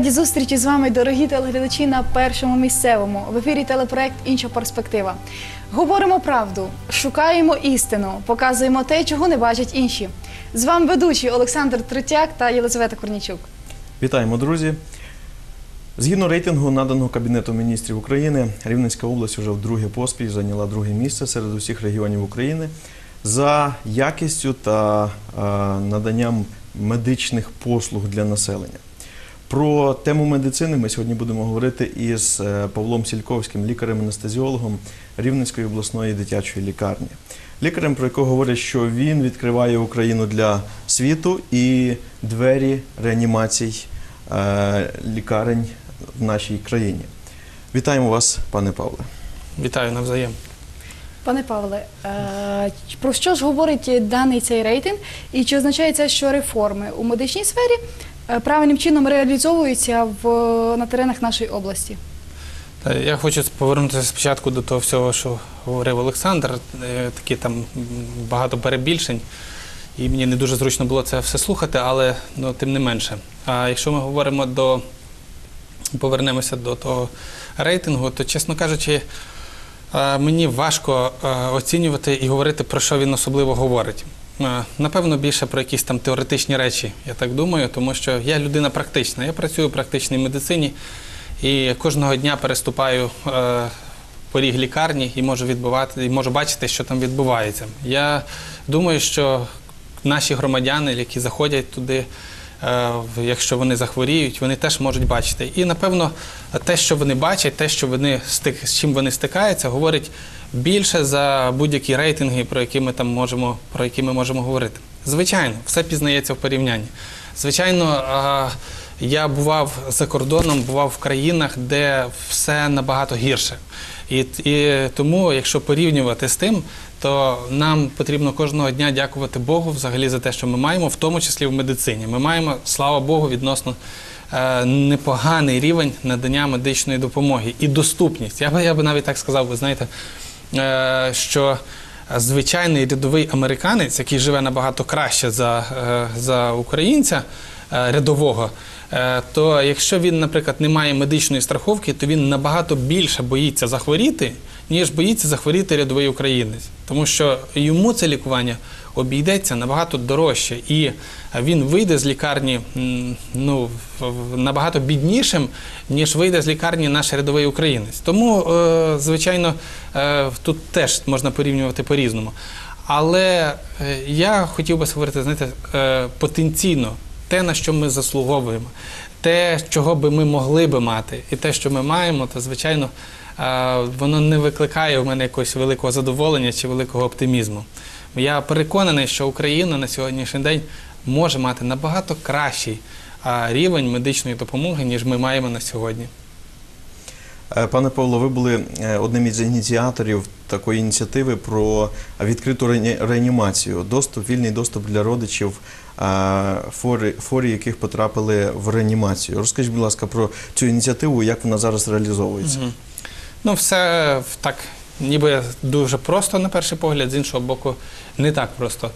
Раді зустрічі з вами, дорогі телеглядачі, на першому місцевому в ефірі телепроект Інша перспектива. Говоримо правду, шукаємо істину, показуємо те, чого не бачать інші. З вами ведучі Олександр Третяк та Єлизавета Корнічук. Вітаємо, друзі. Згідно рейтингу, наданого Кабінету міністрів України, Рівненська область вже вдруге поспіль зайняла друге місце серед усіх регіонів України за якістю та е, наданням медичних послуг для населення. Про тему медицини ми сьогодні будемо говорити із е, Павлом Сільковським, лікарем-анестезіологом Рівненської обласної дитячої лікарні. Лікарем, про якого говорять, що він відкриває Україну для світу і двері реанімацій е, лікарень в нашій країні. Вітаємо вас, пане Павле. Вітаю навзаєм. Пане Павле, е, про що ж говорить даний цей рейтинг, і чи означає це, що реформи у медичній сфері правильним чином реалізовуються в, на теренах нашої області? Я хочу повернутися спочатку до того всього, що говорив Олександр. Е, Такі там багато перебільшень, і мені не дуже зручно було це все слухати, але ну, тим не менше. А якщо ми говоримо до повернемося до того рейтингу, то, чесно кажучи, е, мені важко е, оцінювати і говорити, про що він особливо говорить. Напевно, більше про якісь там теоретичні речі, я так думаю, тому що я людина практична. Я працюю в практичній медицині і кожного дня переступаю е, поріг лікарні і можу відбувати, і можу бачити, що там відбувається. Я думаю, що наші громадяни, які заходять туди, е, якщо вони захворіють, вони теж можуть бачити. І напевно, те, що вони бачать, те, що вони з чим вони стикаються, говорить більше за будь-які рейтинги, про які ми там можемо, про які ми можемо говорити. Звичайно, все пізнається в порівнянні. Звичайно, я бував за кордоном, бував в країнах, де все набагато гірше. І, і тому, якщо порівнювати з тим, то нам потрібно кожного дня дякувати Богу взагалі за те, що ми маємо, в тому числі в медицині. Ми маємо, слава Богу, відносно е, непоганий рівень надання медичної допомоги і доступність. Я би, я би навіть так сказав, ви знаєте, що звичайний рядовий американець, який живе набагато краще за, е, за українця е, рядового, е, то якщо він, наприклад, не має медичної страховки, то він набагато більше боїться захворіти, ніж боїться захворіти рядовий українець. Тому що йому це лікування обійдеться набагато дорожче, і він вийде з лікарні ну, набагато біднішим, ніж вийде з лікарні наш рядовий українець. Тому, е, звичайно, е, тут теж можна порівнювати по-різному. Але е, я хотів би говорити, знаєте, потенційно те, на що ми заслуговуємо, те, чого би ми могли би мати, і те, що ми маємо, то звичайно воно не викликає в мене якогось великого задоволення чи великого оптимізму. Я переконаний, що Україна на сьогоднішній день може мати набагато кращий е, рівень медичної допомоги, ніж ми маємо на сьогодні. Е, Пане Павло, ви були е, одним із ініціаторів такої ініціативи про відкриту реанімацію, доступ, вільний доступ для родичів, е, хворі, хворі, яких потрапили в реанімацію. Розкажіть, будь ласка, про цю ініціативу, як вона зараз реалізовується. Мгм. Ну, все так, ніби дуже просто на перший погляд, з іншого боку, не так просто.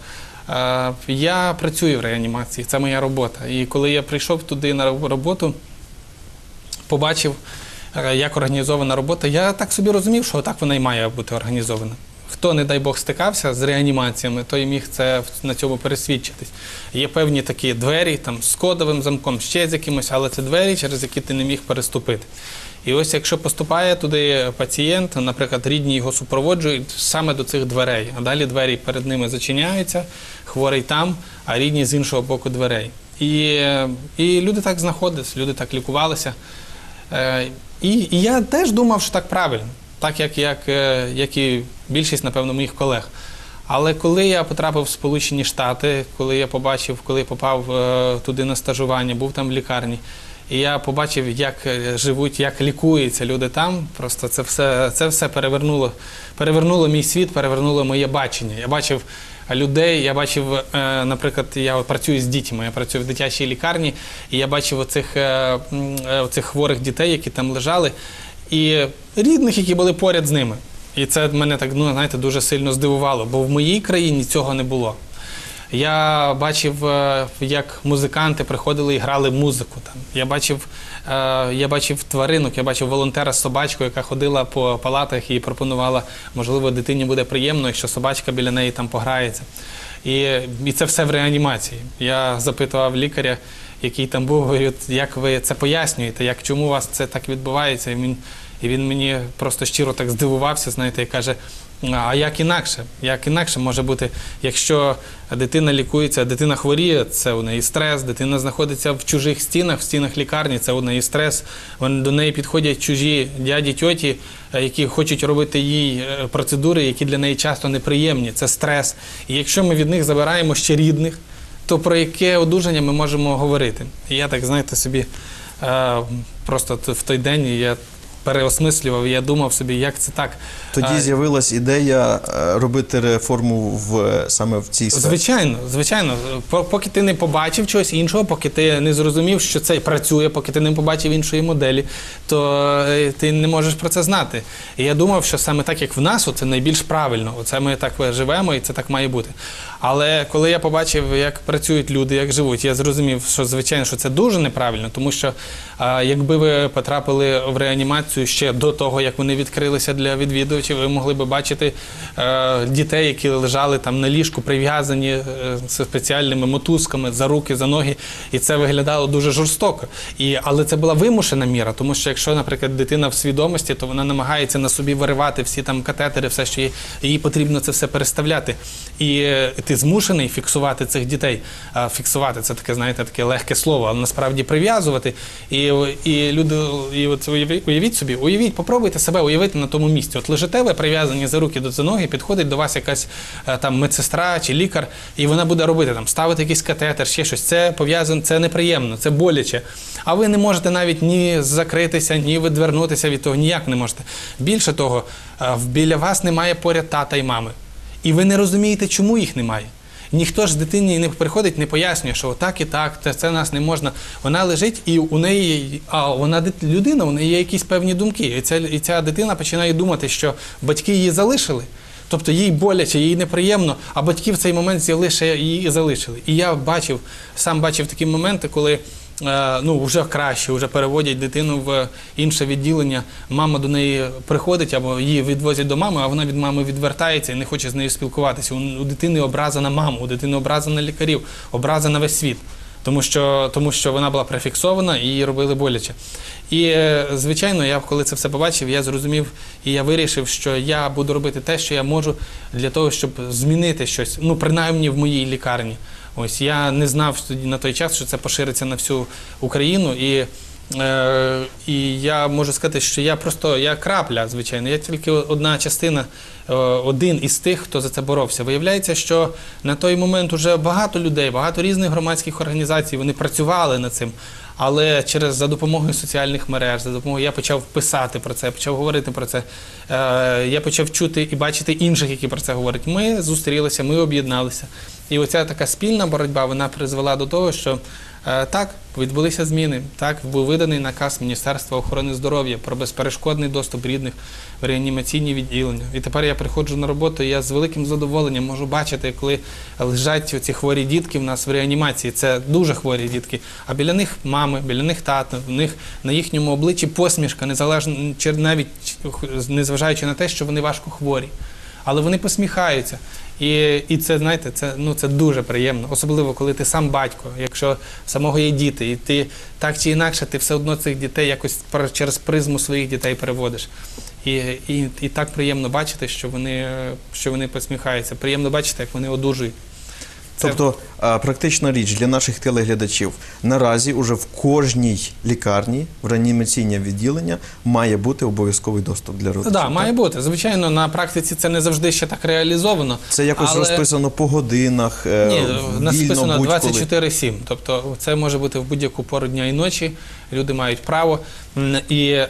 Я працюю в реанімації, це моя робота. І коли я прийшов туди на роботу, побачив, е, як організована робота, я так собі розумів, що так вона і має бути організована. Хто, не дай Бог, стикався з реанімаціями, той міг це на цьому пересвідчитись. Є певні такі двері там, з кодовим замком, ще з якимось, але це двері, через які ти не міг переступити. І ось якщо поступає туди пацієнт, наприклад, рідні його супроводжують саме до цих дверей, а далі двері перед ними зачиняються, хворий там, а рідні з іншого боку дверей. І, і люди так знаходились, люди так лікувалися. Е, І, і я теж думав, що так правильно, так як, як, е, як і більшість, напевно, моїх колег. Але коли я потрапив в Сполучені Штати, коли я побачив, коли попав е, туди на стажування, був там в лікарні, і я побачив, як е, живуть, як лікуються люди там. Просто це все, це все перевернуло, перевернуло мій світ, перевернуло моє бачення. Я бачив людей, я бачив, е, наприклад, я працюю з дітьми, я працюю в дитячій лікарні, і я бачив оцих, е, оцих хворих дітей, які там лежали, і рідних, які були поряд з ними. І це мене так ну, знаєте, дуже сильно здивувало, бо в моїй країні цього не було. Я бачив, е, як музиканти приходили і грали музику. Там. Я бачив, е, я бачив тваринок, я бачив волонтера з собачкою, яка ходила по палатах і пропонувала, можливо, дитині буде приємно, якщо собачка біля неї там пограється. І, і це все в реанімації. Я запитував лікаря, який там був, говорю, як ви це пояснюєте, як чому у вас це так відбувається? І він, і він мені просто щиро так здивувався, знаєте, і каже: а як інакше? Як інакше може бути, якщо дитина лікується, дитина хворіє, це у неї стрес, дитина знаходиться в чужих стінах, в стінах лікарні, це у неї стрес. Вони до неї підходять чужі дяді, тьоті, е, які хочуть робити їй е, процедури, які для неї часто неприємні. Це стрес. І якщо ми від них забираємо ще рідних, то про яке одужання ми можемо говорити? Я так, знаєте, собі е, просто в той день я переосмислював, я думав собі, як це так. Тоді Е, з'явилась ідея е, робити реформу в саме в цій сфері. Звичайно, звичайно. Поки ти не побачив чогось іншого, поки ти не зрозумів, що це працює, поки ти не побачив іншої моделі, то е, ти не можеш про це знати. І я думав, що саме так, як в нас, це найбільш правильно. Оце ми так живемо, і це так має бути. Але коли я побачив, як працюють люди, як живуть, я зрозумів, що звичайно, що це дуже неправильно, тому що е, якби ви потрапили в реанімацію ще до того, як вони відкрилися для відвідувачів, ви могли би бачити е, дітей, які лежали там на ліжку, прив'язані е, з спеціальними мотузками за руки, за ноги, і це виглядало дуже жорстоко. І, але це була вимушена міра, тому що якщо, наприклад, дитина в свідомості, то вона намагається на собі виривати всі там катетери, все, що їй, їй потрібно це все переставляти. І е, ти змушений фіксувати цих дітей. А фіксувати це таке, знаєте, таке легке слово, але насправді прив'язувати. І, і люди, і от уявіть собі, уявіть, попробуйте себе уявити на тому місці. От лежите ви прив'язані за руки до за ноги, підходить до вас якась е, там медсестра чи лікар, і вона буде робити там, ставити якийсь катетер, ще щось. Це пов'язано, це неприємно, це боляче. А ви не можете навіть ні закритися, ні відвернутися від того, ніяк не можете. Більше того, е, біля вас немає поряд тата і мами. І ви не розумієте, чому їх немає. Ніхто ж з дитині не приходить, не пояснює, що так і так, це, це нас не можна. Вона лежить, і у неї, а вона людина, у неї є якісь певні думки. І ця, і ця дитина починає думати, що батьки її залишили. Тобто їй боляче, їй неприємно, а батьки в цей момент ще її залишили. І я бачив, сам бачив такі моменти, коли ну, вже краще, вже переводять дитину в інше відділення. Мама до неї приходить або її відвозять до мами, а вона від мами відвертається і не хоче з нею спілкуватися. У, у дитини образа на маму, у дитини образа на лікарів, образа на весь світ. Тому що, тому що вона була префіксована і її робили боляче. І, е, звичайно, я коли це все побачив, я зрозумів і я вирішив, що я буду робити те, що я можу для того, щоб змінити щось, ну принаймні в моїй лікарні. Ось я не знав тоді на той час, що це пошириться на всю Україну. І, е, і я можу сказати, що я просто я крапля, звичайно. Я тільки одна частина, е, один із тих, хто за це боровся. Виявляється, що на той момент уже багато людей, багато різних громадських організацій вони працювали над цим. Але через за допомогою соціальних мереж, за допомогою я почав писати про це, почав говорити про це. Е, я почав чути і бачити інших, які про це говорять. Ми зустрілися, ми об'єдналися. І оця така спільна боротьба вона призвела до того, що е, так відбулися зміни. Так був виданий наказ Міністерства охорони здоров'я про безперешкодний доступ рідних в реанімаційні відділення. І тепер я приходжу на роботу, і я з великим задоволенням можу бачити, коли лежать ці хворі дітки в нас в реанімації. Це дуже хворі дітки. А біля них мами, біля них тата, в них на їхньому обличчі посмішка, незалежно навіть незважаючи на те, що вони важко хворі. Але вони посміхаються. І, і це, знаєте, це, ну, це дуже приємно. Особливо, коли ти сам батько, якщо самого є діти, і ти так чи інакше, ти все одно цих дітей якось через призму своїх дітей переводиш. І, і, і так приємно бачити, що вони, що вони посміхаються. Приємно бачити, як вони одужують. Тобто практична річ для наших телеглядачів. Наразі уже в кожній лікарні в реанімаційне відділення має бути обов'язковий доступ для родичів. Так, так? має бути. Звичайно, на практиці це не завжди ще так реалізовано. Це якось але- розписано по годинах, е, Ні, нас вільно, написано будь-коли. 24-7. Тобто це може бути в будь-яку пору дня і ночі. Люди мають право. І е,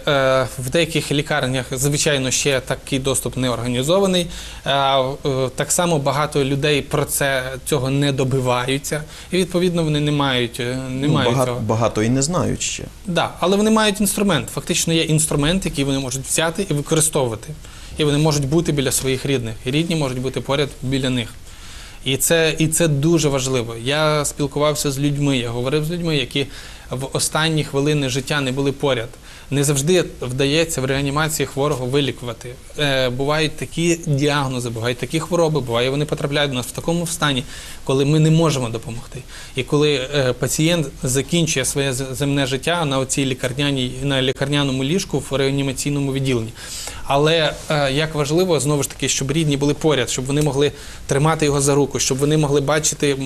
в деяких лікарнях, звичайно, ще такий доступ не організований. Е, е, так само багато людей про це цього не добиваються. І відповідно вони не мають, е, не Ну, мають багато, цього. багато і не знають ще. Да, але вони мають інструмент. Фактично є інструмент, який вони можуть взяти і використовувати. І вони можуть бути біля своїх рідних. І рідні можуть бути поряд біля них. І це, і це дуже важливо. Я спілкувався з людьми, я говорив з людьми, які в останні хвилини життя не були поряд. Не завжди вдається в реанімації хворого вилікувати. Е, бувають такі діагнози, бувають такі хвороби, буває, вони потрапляють до нас в такому стані, коли ми не можемо допомогти. І коли е, пацієнт закінчує своє земне життя на оцій лікарняній на лікарняному ліжку в реанімаційному відділенні. Але е, як важливо знову ж таки, щоб рідні були поряд, щоб вони могли тримати його за руку, щоб вони могли бачити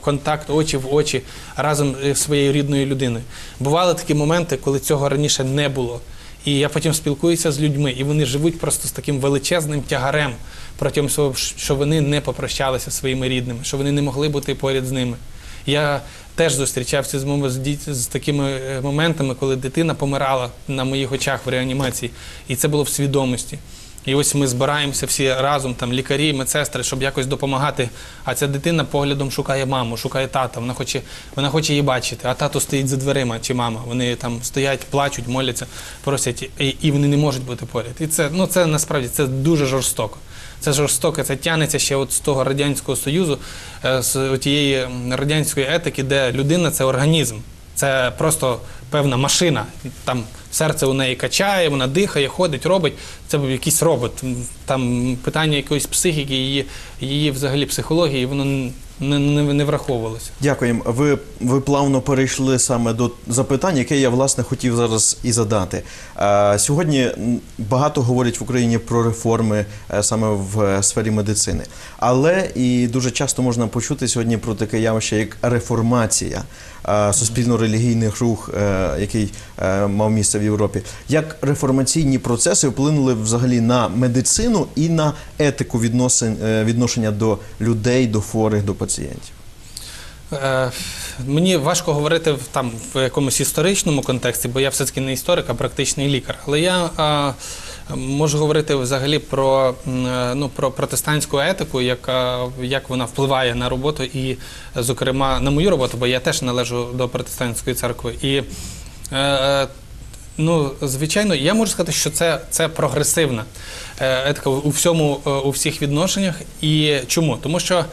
контакт очі в очі разом з своєю рідною людиною. Бували такі моменти, коли цього раніше не було. І я потім спілкуюся з людьми, і вони живуть просто з таким величезним тягарем протягом свого що вони не попрощалися своїми рідними, що вони не могли бути поряд з ними. Я теж зустрічався з, з такими е, моментами, коли дитина помирала на моїх очах в реанімації, і це було в свідомості. І ось ми збираємося всі разом, там лікарі, медсестри, щоб якось допомагати. А ця дитина поглядом шукає маму, шукає тата. Вона хоче, вона хоче її бачити. А тато стоїть за дверима чи мама. Вони там стоять, плачуть, моляться, просять, і, і вони не можуть бути поряд. І це ну це насправді це дуже жорстоко. Це жорстоко, це тянеться ще от з того радянського союзу, е, з тієї радянської етики, де людина це організм. Це просто певна машина. Там серце у неї качає, вона дихає, ходить, робить. Це був якийсь робот. Там питання якоїсь психіки, її, її взагалі психології, воно не, не, не враховувалося. Дякуємо. Ви, ви плавно перейшли саме до запитань, яке я власне хотів зараз і задати. Е, сьогодні багато говорять в Україні про реформи е, саме в е, сфері медицини, але і дуже часто можна почути сьогодні про таке явище, як реформація е, суспільно-релігійних рух, е, який е, мав місце в Європі. Як реформаційні процеси вплинули взагалі на медицину і на етику відносин, відношення до людей, до хворих, до пацієнтів? Мені важко говорити там в якомусь історичному контексті, бо я все-таки не історик, а практичний лікар. Але я можу говорити взагалі про, е, ну, про протестантську етику, яка як вона впливає на роботу, і, зокрема, на мою роботу, бо я теж належу до протестантської церкви. І е, Ну, звичайно, я можу сказати, що це, це прогресивна е, етика у всьому, у всіх відношеннях. І чому? Тому що,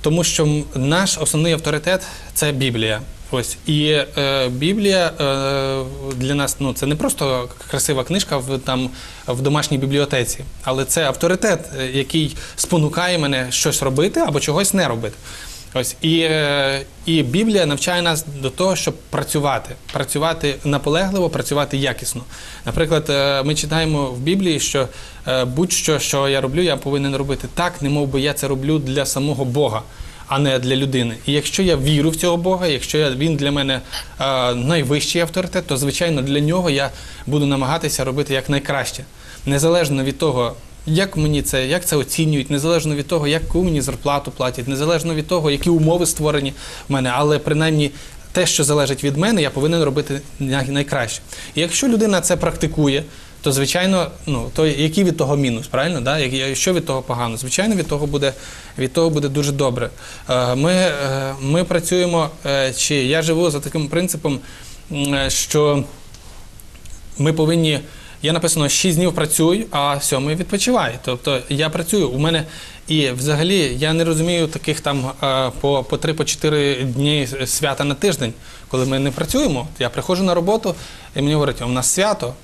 тому що наш основний авторитет це Біблія. Ось і е, Біблія е, для нас ну це не просто красива книжка в там в домашній бібліотеці, але це авторитет, е, який спонукає мене щось робити або чогось не робити. Ось і, е, і Біблія навчає нас до того, щоб працювати, працювати наполегливо, працювати якісно. Наприклад, е, ми читаємо в Біблії, що е, будь-що, що я роблю, я повинен робити так, немов би я це роблю для самого Бога, а не для людини. І якщо я вірю в цього Бога, якщо я, він для мене найвищий авторитет, то звичайно для нього я буду намагатися робити якнайкраще, незалежно від того. Як мені це, як це оцінюють, незалежно від того, яку мені зарплату платять, незалежно від того, які умови створені в мене, але принаймні те, що залежить від мене, я повинен робити найкраще. І якщо людина це практикує, то звичайно, ну то який від того мінус, правильно? Да? Що від того погано? Звичайно, від того буде від того буде дуже добре. Е, Ми, е, ми працюємо, е, чи я живу за таким принципом, що ми повинні. Я написано 6 днів працюю, а 7 відпочиваю. Тобто я працюю. У мене і взагалі я не розумію таких там по, по 3-4 дні свята на тиждень, коли ми не працюємо. Я приходжу на роботу і мені говорять, у нас свято,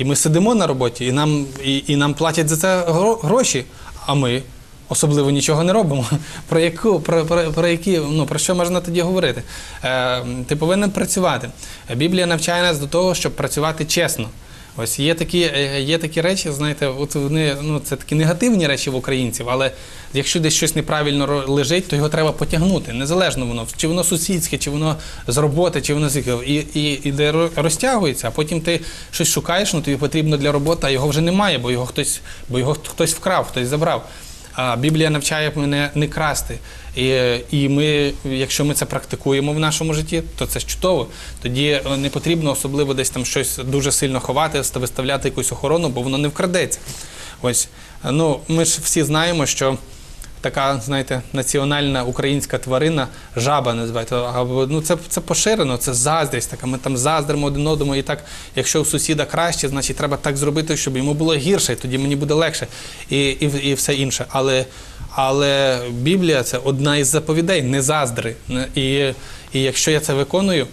і ми сидимо на роботі, і нам, і, і нам платять за це гро- гроші, а ми особливо нічого не робимо. Про яку про, про, про які ну про що можна тоді говорити? Е, ти повинен працювати. Біблія навчає нас до того, щоб працювати чесно. Ось є такі, е, є такі речі, знаєте, от вони ну це такі негативні речі в українців, але якщо десь щось неправильно лежить, то його треба потягнути. Незалежно воно, чи воно сусідське, чи воно з роботи, чи воно з і, і, і де розтягується, а потім ти щось шукаєш, ну тобі потрібно для роботи, а його вже немає, бо його хтось, бо його хтось вкрав, хтось забрав. А Біблія навчає мене не красти. І, і ми, якщо ми це практикуємо в нашому житті, то це чудово. Тоді е, не потрібно особливо десь там щось дуже сильно ховати, ста- виставляти якусь охорону, бо воно не вкрадеться. Ось ну ми ж всі знаємо, що така, знаєте, національна українська тварина, жаба називається. Або ну це, це поширено, це заздрість. Така ми там заздримо один одному. І так, якщо у сусіда краще, значить треба так зробити, щоб йому було гірше, і тоді мені буде легше, і, і, і все інше. Але, Але Біблія це одна із заповідей, не заздри. І, і якщо я це виконую,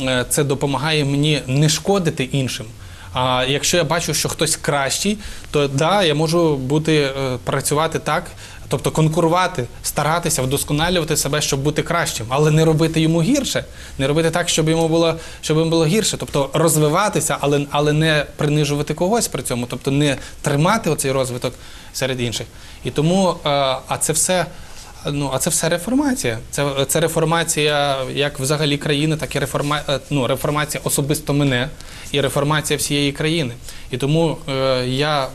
е, це допомагає мені не шкодити іншим. А якщо я бачу, що хтось кращий, то да, я можу бути е, працювати так, тобто конкурувати, старатися вдосконалювати себе, щоб бути кращим, але не робити йому гірше, не робити так, щоб йому було, щоб йому було гірше. Тобто розвиватися, але, але не принижувати когось при цьому, тобто не тримати оцей розвиток серед інших. І тому, е, а це все. Ну, а це все реформація. Це, це реформація як взагалі країни, так і реформа, е, ну, реформація особисто мене і реформація всієї країни. І тому е, я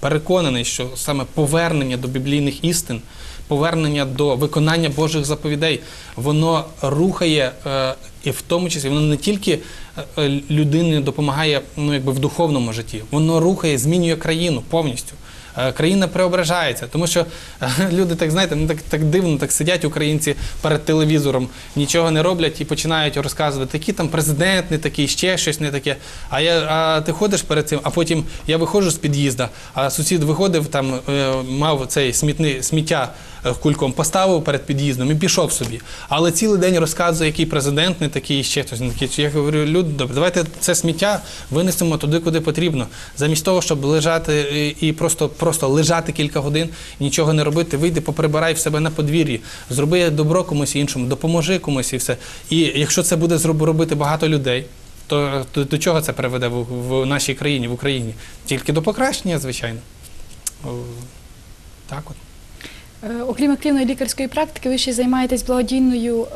переконаний, що саме повернення до біблійних істин, повернення до виконання Божих заповідей, воно рухає, е, і в тому числі воно не тільки е, людині допомагає ну, якби в духовному житті, воно рухає, змінює країну повністю. Е, Країна преображається, тому що е, люди так знаєте, ну так, так дивно, так сидять українці перед телевізором, нічого не роблять і починають розказувати, які там президент не такий, ще щось не таке. А я а ти ходиш перед цим, а потім я виходжу з під'їзда, а сусід виходив там, е, мав цей смітний сміття кульком, поставив перед під'їздом і пішов собі. Але цілий день розказує, який президент не такий, ще хтось не такий. Я говорю, люди, добре, давайте це сміття винесемо туди, куди потрібно. Замість того, щоб лежати і і просто, просто лежати кілька годин, нічого не робити, вийди, поприбирай в себе на подвір'ї, зроби добро комусь іншому, допоможи комусь і все. І якщо це буде робити багато людей. То, то до чого це приведе в, в нашій країні, в Україні? Тільки до покращення, звичайно. Так от. Е, Окрім активної лікарської практики, ви ще займаєтесь благодійною е,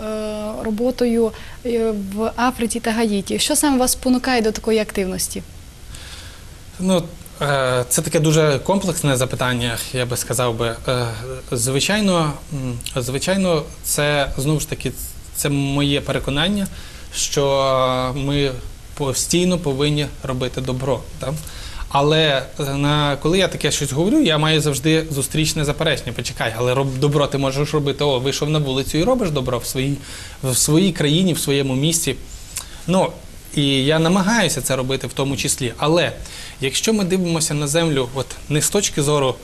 роботою е, в Африці та Гаїті. Що саме вас спонукає до такої активності? Ну, це таке дуже комплексне запитання, я би сказав би. Звичайно, звичайно, це знову ж таки це моє переконання, що ми постійно повинні робити добро. Так? Але е, на, коли я таке щось говорю, я маю завжди зустрічне заперечення. Почекай, але роб, добро ти можеш робити. О, вийшов на вулицю і робиш добро в своїй, в своїй країні, в своєму місті. Ну, і я намагаюся це робити в тому числі. Але якщо ми дивимося на землю, от не з точки зору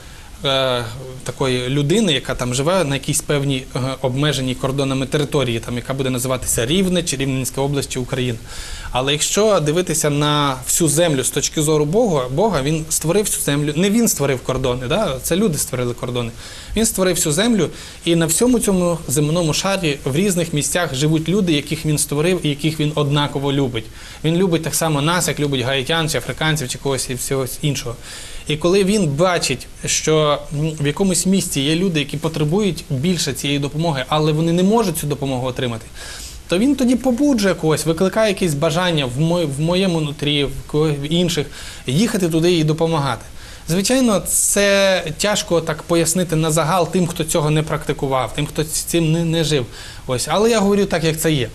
такої людини, яка там живе на якійсь певній е, обмеженій кордонами території, там, яка буде називатися Рівне чи Рівненська область чи Україна. Але якщо дивитися на всю землю з точки зору Бога, Бога, він створив цю землю. Не він створив кордони, да? це люди створили кордони. Він створив всю землю, і на всьому цьому земному шарі в різних місцях живуть люди, яких він створив і яких він однаково любить. Він любить так само нас, як любить гаїтян, чи африканців, чи когось і всього іншого. І коли він бачить, що в якомусь місці є люди, які потребують більше цієї допомоги, але вони не можуть цю допомогу отримати, то він тоді побуджує когось, викликає якесь бажання в, мо- в моєму нутрі, в інших, їхати туди і допомагати. Звичайно, це тяжко так пояснити на загал тим, хто цього не практикував, тим, хто цим не, не жив. Ось, але я говорю так, як це є.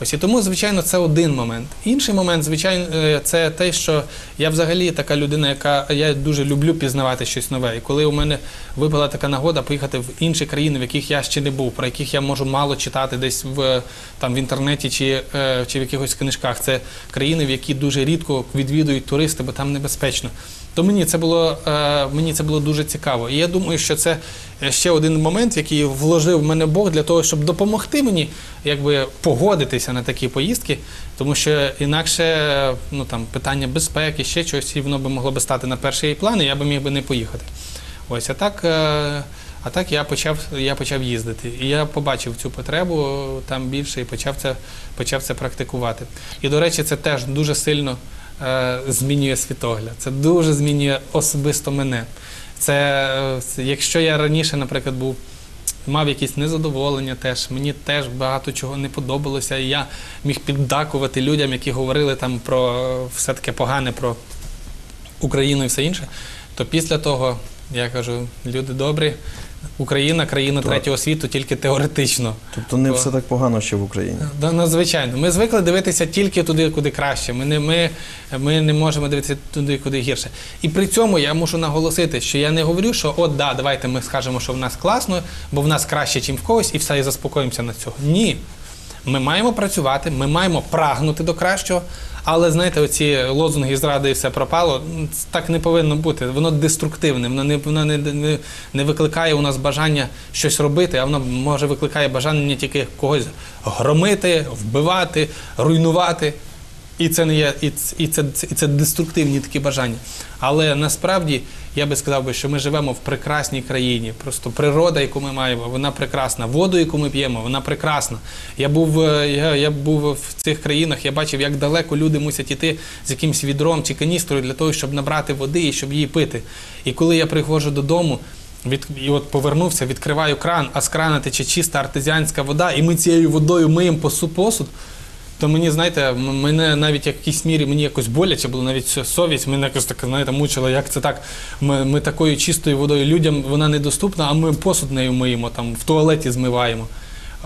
Ось і тому, звичайно, це один момент. Інший момент, звичайно, е, це те, що я взагалі така людина, яка я дуже люблю пізнавати щось нове. І коли у мене випала така нагода поїхати в інші країни, в яких я ще не був, про яких я можу мало читати десь в там в інтернеті чи, е, чи в якихось книжках, це країни, в які дуже рідко відвідують туристи, бо там небезпечно. То мені це було е, мені це було дуже цікаво. І я думаю, що це ще один момент, який вложив в мене Бог для того, щоб допомогти мені якби погодитися на такі поїздки, тому що інакше ну там питання безпеки, ще щось, і воно би могло би стати на перший план, і я би міг би не поїхати. Ось а так. е, А так я почав, я почав їздити. І я побачив цю потребу там більше і почав це, почав це практикувати. І, до речі, це теж дуже сильно е, змінює світогляд. Це дуже змінює особисто мене. Це, е, якщо я раніше, наприклад, був. Мав якісь незадоволення теж, мені теж багато чого не подобалося, і я міг піддакувати людям, які говорили там про е, все таке погане про Україну і все інше. То після того я кажу, люди добрі, Україна, країна Так. третього світу, тільки теоретично. Тобто не все так погано ще в Україні. Да, ну, звичайно. Ми звикли дивитися тільки туди, куди краще. Ми не, ми, ми не можемо дивитися туди, куди гірше. І при цьому я мушу наголосити, що я не говорю, що от да, давайте ми скажемо, що в нас класно, бо в нас краще, ніж в когось, і все, і заспокоїмося на цього. Ні. Ми маємо працювати, ми маємо прагнути до кращого. Але знаєте, оці лозунги зради і все пропало. Так не повинно бути. Воно деструктивне, воно не воно не, не, не викликає у нас бажання щось робити, а воно може викликає бажання тільки когось громити, вбивати, руйнувати. І це не є, і це, і це, і це деструктивні такі бажання. Але насправді я би сказав що ми живемо в прекрасній країні. Просто природа, яку ми маємо, вона прекрасна. Воду, яку ми п'ємо, вона прекрасна. Я був, е, я, я був в цих країнах, я бачив, як далеко люди мусять іти з якимось відром чи каністрою для того, щоб набрати води і щоб її пити. І коли я приходжу додому. Від, і от повернувся, відкриваю кран, а з крана тече чиста артезіанська вода, і ми цією водою миємо посу посуд. То мені, знаєте, мене навіть в якійсь мірі мені якось боляче було, навіть совість мене якось так, знаєте, мучила, як це так. Ми, ми такою чистою водою людям вона недоступна, а ми посуд нею миємо, там, в туалеті змиваємо.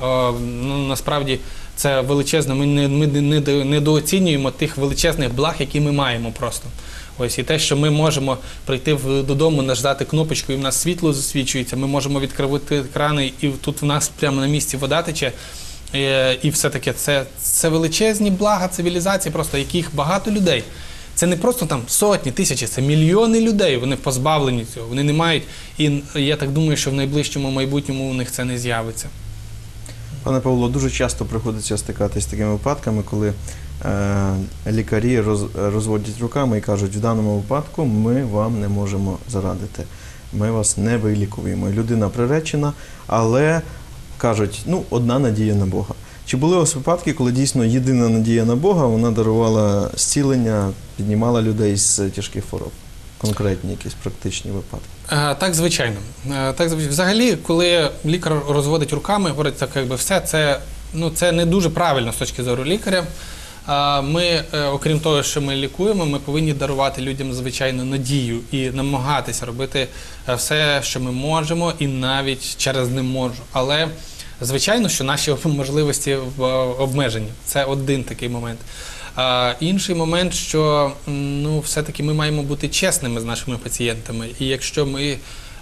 Е, ну, насправді це величезно. Ми не, ми не, не недооцінюємо тих величезних благ, які ми маємо просто. Ось і те, що ми можемо прийти в, додому, наждати кнопочку, і в нас світло засвічується, ми можемо відкривати крани, і тут в нас прямо на місці вода тече. Е, І все таке, це, це величезні блага цивілізації, просто яких багато людей. Це не просто там сотні, тисячі, це мільйони людей. Вони позбавлені цього, вони не мають. І я так думаю, що в найближчому майбутньому у них це не з'явиться. Пане Павло, дуже часто приходиться стикатися з такими випадками, коли е, лікарі роз, розводять руками і кажуть, в даному випадку ми вам не можемо зарадити. Ми вас не вилікуємо. Людина приречена, але кажуть, ну, одна надія на Бога. Чи були вас випадки, коли дійсно єдина надія на Бога, вона дарувала зцілення, піднімала людей з тяжких хвороб? Конкретні якісь практичні випадки. Е, Так, звичайно. Е, Так. Взагалі, коли лікар розводить руками, говорить так, якби все, це, ну, це не дуже правильно з точки зору лікаря. А Ми, е, окрім того, що ми лікуємо, ми повинні дарувати людям звичайно надію і намагатися робити все, що ми можемо, і навіть через не можу. Але звичайно, що наші можливості обмежені. Це один такий момент. А інший момент, що ну, все-таки ми маємо бути чесними з нашими пацієнтами. І якщо ми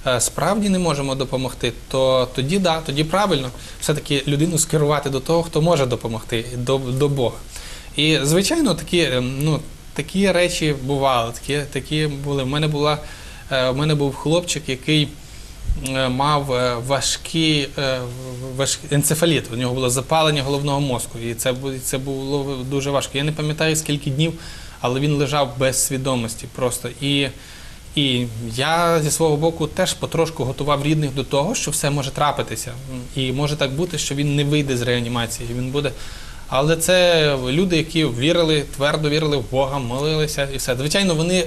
е, справді не можемо допомогти, то тоді да, тоді правильно все-таки людину скерувати до того, хто може допомогти, до, до Бога. І звичайно, такі, е, ну, такі речі бували. Такі, такі були. У мене була е, у мене був хлопчик, який мав е, важкий е, енцефаліт. У нього було запалення головного мозку. І це, це було дуже важко. Я не пам'ятаю скільки днів, але він лежав без свідомості просто. І, і я зі свого боку теж потрошку готував рідних до того, що все може трапитися. І може так бути, що він не вийде з реанімації. Він буде. Але це люди, які вірили, твердо вірили в Бога, молилися і все. Звичайно, вони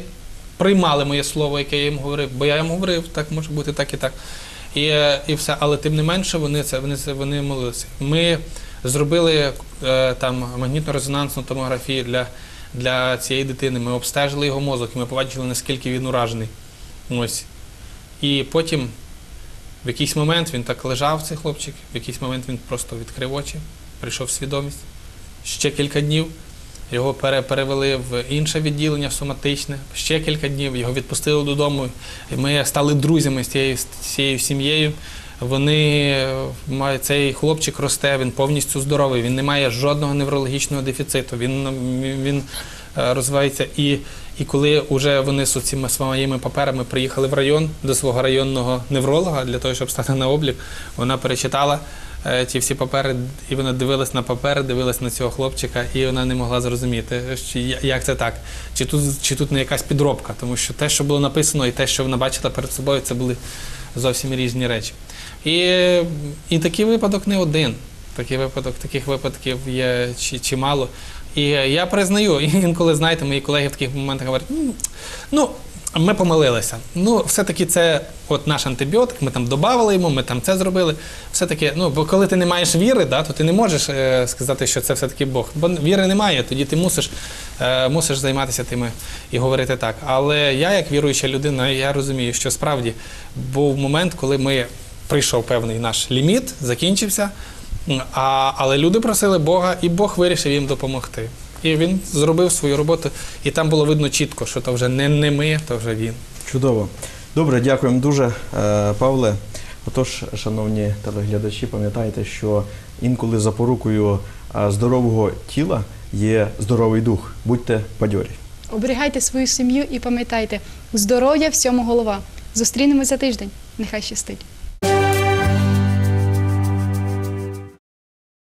приймали моє слово, яке я їм говорив, бо я їм говорив, так може бути, так і так. І, е, і все. Але тим не менше вони це вони вони молилися. Ми зробили е, там магнітно-резонансну томографію для, для цієї дитини. Ми обстежили його мозок, і ми побачили, наскільки він уражений. Ось. І потім в якийсь момент він так лежав, цей хлопчик, в якийсь момент він просто відкрив очі, прийшов в свідомість. Ще кілька днів його перевели в інше відділення соматичне. Ще кілька днів його відпустили додому. І ми стали друзями з цією, з цією сім'єю. Вони цей хлопчик росте, він повністю здоровий, він не має жодного неврологічного дефіциту. Він, він, е, розвивається. І, і коли вже вони з цими своїми паперами приїхали в район до свого районного невролога для того, щоб стати на облік, вона перечитала ті всі папери, і вона дивилась на папери, дивилась на цього хлопчика, і вона не могла зрозуміти, як це так, чи тут, чи тут не якась підробка, тому що те, що було написано, і те, що вона бачила перед собою, це були зовсім різні речі. І, і такий випадок не один. Такий випадок, таких випадків є чимало. І я признаю, інколи, знаєте, мої колеги в таких моментах говорять, ну, ну ми помилилися. Ну, все-таки це от наш антибіотик, ми там додавали йому, ми там це зробили. Все-таки, ну, бо коли ти не маєш віри, да, то ти не можеш е, сказати, що це все-таки Бог. Бо віри немає, тоді ти мусиш, е, мусиш займатися тими і говорити так. Але я, як віруюча людина, я розумію, що справді був момент, коли ми прийшов певний наш ліміт, закінчився. А, але люди просили Бога, і Бог вирішив їм допомогти і він зробив свою роботу. І там було видно чітко, що то вже не, не ми, то вже він. Чудово. Добре, дякуємо дуже, е, Павле. Отож, шановні телеглядачі, пам'ятайте, що інколи запорукою е, здорового тіла є здоровий дух. Будьте бадьорі. Оберігайте свою сім'ю і пам'ятайте, здоров'я всьому голова. Зустрінемося за тиждень. Нехай щастить.